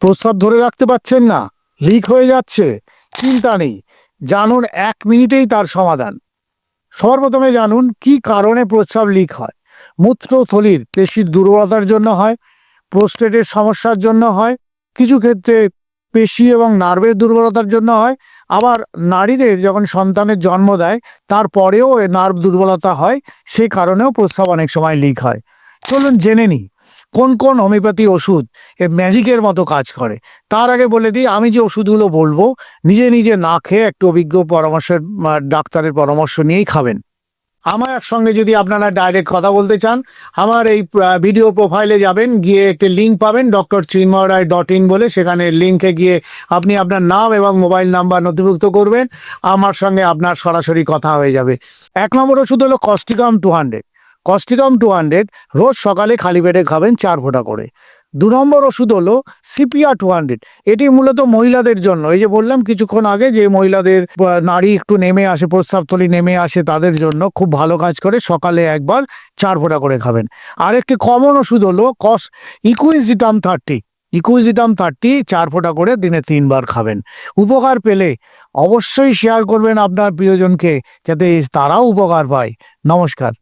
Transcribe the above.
প্রস্রাব ধরে রাখতে পারছেন না। লিক হয়ে যাচ্ছে। চিন্তা নেই। জানুন এক মিনিটেই তার সমাধান। সর্বপ্রথমে জানুন কি কারণে প্রস্রাব লিক হয়। মূত্রথলির পেশির দুর্বলতার জন্য হয়, প্রোস্টেটের সমস্যার জন্য হয়, কিছু ক্ষেত্রে পেশি এবং নার্ভের দুর্বলতার জন্য হয়, আবার নারীদের যখন সন্তানের জন্ম দেয়, তারপরেও নার্ভ দুর্বলতা হয় সেই কারণেও প্রস্রাব অনেক সময় লিক হয়। চলুন জেনে নিই। কোন কোন হোমিওপ্যাথি ওষুধ এ ম্যাজিকের মতো কাজ করে। তার আগে বলে দিই, আমি যে ওষুধগুলো বলব, নিজে নিজে না খেয়ে একটু অভিজ্ঞ পরামর্শের ডাক্তারের পরামর্শ নিয়েই খাবেন। আমার সঙ্গে যদি আপনারা ডাইরেক্ট কথা বলতে চান, আমার এই ভিডিও প্রোফাইলে যাবেন, গিয়ে একটি লিঙ্ক পাবেন doctor Chinmoy Roy dot in বলে। সেখানে লিঙ্কে গিয়ে আপনি আপনার নাম এবং মোবাইল নাম্বার নথিভুক্ত করবেন। আমার সঙ্গে আপনার সরাসরি কথা হয়ে যাবে। এক নম্বর ওষুধ হলো causticum two hundred causticum two hundred রোজ সকালে খালি পেটে খাবেন চার ফোঁটা করে। দু নম্বর ওষুধ হলো সিপিআর টু হান্ড্রেড এটি মূলত মহিলাদের জন্য। এই যে বললাম কিছুক্ষণ আগে যে মহিলাদের নারী একটু নেমে আসে প্রস্রাবতলি নেমে আসে, তাদের জন্য খুব ভালো কাজ করে, সকালে একবার চার ফোঁটা করে খাবেন। আর একটি কমন ওষুধ হলো কস ইকুইজিটাম থার্টি ইকুইজিটাম থার্টি চার ফোঁটা করে দিনে তিনবার খাবেন। উপকার পেলে অবশ্যই শেয়ার করবেন আপনার প্রিয়জনকে, যাতে তারাও উপকার পায়। নমস্কার।